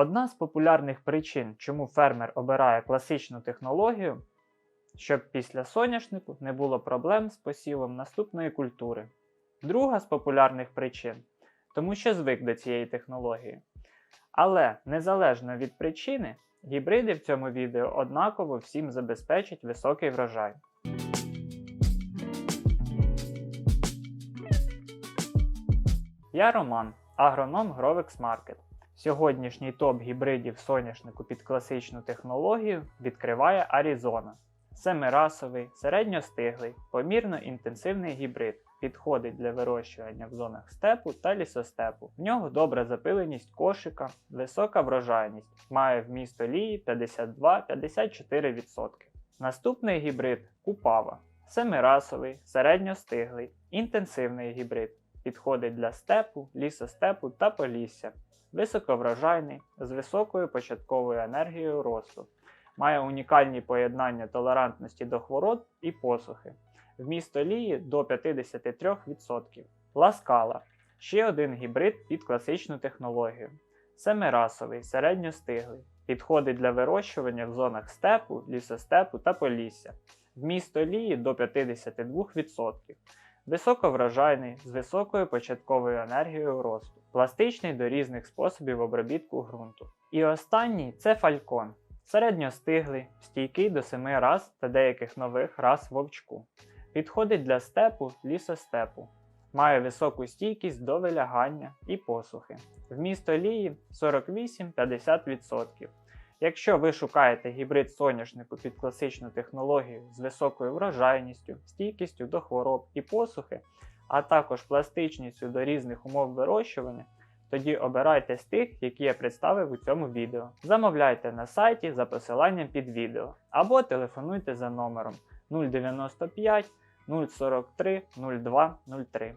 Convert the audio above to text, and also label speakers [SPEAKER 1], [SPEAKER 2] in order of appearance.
[SPEAKER 1] Одна з популярних причин, чому фермер обирає класичну технологію, щоб після соняшнику не було проблем з посівом наступної культури. Друга з популярних причин, тому що звик до цієї технології. Але незалежно від причини, гібриди в цьому відео однаково всім забезпечать високий врожай. Я Роман, агроном Grovex Market. Сьогоднішній топ гібридів соняшнику під класичну технологію відкриває Аризона. Семирасовий, середньостиглий, помірно інтенсивний гібрид. Підходить для вирощування в зонах степу та лісостепу. В нього добра запиленість кошика, висока врожайність, має вміст олії 52-54%. Наступний гібрид Купава. Семирасовий, середньостиглий, інтенсивний гібрид. Підходить для степу, лісостепу та полісся. Високоврожайний, з високою початковою енергією росту. Має унікальні поєднання толерантності до хвороб і посухи. Вміст олії до 53%. Ласкала ще один гібрид під класичну технологію. Семирасовий, середньостиглий. Підходить для вирощування в зонах степу, лісостепу та полісся. Вміст олії до 52%. Високоврожайний, з високою початковою енергією росту, пластичний до різних способів обробітку ґрунту. І останній це фалькон. Середньостиглий, стійкий до 7 раз та деяких нових рас вовчку. Підходить для степу, лісостепу. Має високу стійкість до вилягання і посухи. Вміст олії 48-50%. Якщо ви шукаєте гібрид соняшнику під класичну технологію з високою врожайністю, стійкістю до хвороб і посухи, а також пластичністю до різних умов вирощування, тоді обирайте з тих, які я представив у цьому відео. Замовляйте на сайті за посиланням під відео або телефонуйте за номером 095 043 02 03.